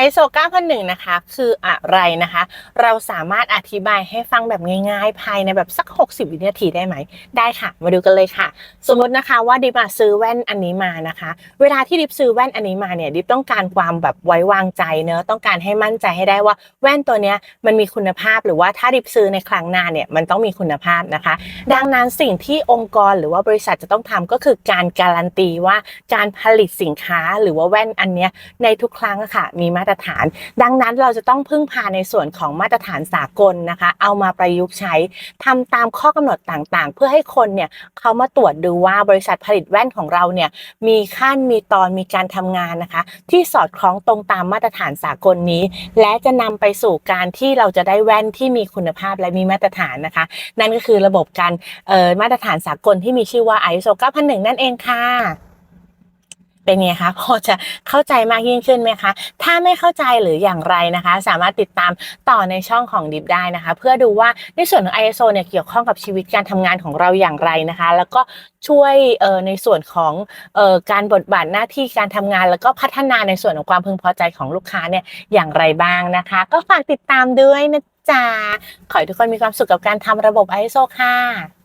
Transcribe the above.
ISO 9001 นะคะ คืออะไรนะคะ เราสามารถอธิบายให้ฟังแบบง่ายๆ ภายในแบบสัก 60 วินาทีได้ไหม ได้ค่ะ มาดูกันเลยค่ะ สมมตินะคะว่าดิบซื้อแว่นอันนี้มานะคะ เวลาที่ดิบซื้อแว่นอันนี้มาเนี่ย ดิบต้องการความแบบไว้วางใจเนอะต้องการให้มั่นใจให้ได้ว่าแว่นตัวเนี้ยมันมีคุณภาพหรือว่าถ้าดิบซื้อในครั้งหน้าเนี่ยมันต้องมีคุณภาพนะคะ ดังนั้นสิ่งที่องค์กรหรือว่าบริษัทจะต้องทำก็คือการการันตีว่าการผลิตสินค้าหรือว่าแว่นอันเนี้ยในทุกครั้งอะค่ะมีมาตรฐาน ดังนั้นเราจะต้องพึ่งพาในส่วนของมาตรฐานสากลนะคะ เอามาประยุกต์ใช้ทำตามข้อกำหนดต่างๆ เพื่อให้คนเนี่ยเขามาตรวจดูว่าบริษัทผลิตแว่นของเราเนี่ยมีขั้นมีตอนมีการทำงานนะคะ ที่สอดคล้องตรงตามมาตรฐานสากลนี้ และจะนำไปสู่การที่เราจะได้แว่นที่มีคุณภาพและมีมาตรฐานนะคะ นั่นก็คือระบบการออมาตรฐานสากลที่มีชื่อว่า ISO 9001 นั่นเองค่ะ เป็นไงคะพอจะเข้าใจมากยิ่งขึ้นไหมคะ ถ้าไม่เข้าใจหรืออย่างไรนะคะ สามารถติดตามต่อในช่องของดิฟได้นะคะ เพื่อดูว่าในส่วนของ ISO เนี่ยเกี่ยวข้องกับชีวิตการทำงานของเราอย่างไรนะคะ แล้วก็ช่วยเอ่อในส่วนของเอ่อการบทบาทหน้าที่การทำงาน แล้วก็พัฒนาในส่วนของความพึงพอใจของลูกค้าเนี่ยอย่างไรบ้างนะคะ ก็ฝากติดตามด้วยนะจ๊ะขอให้ทุกคนมีความสุขกับการทำระบบ ISO ค่ะ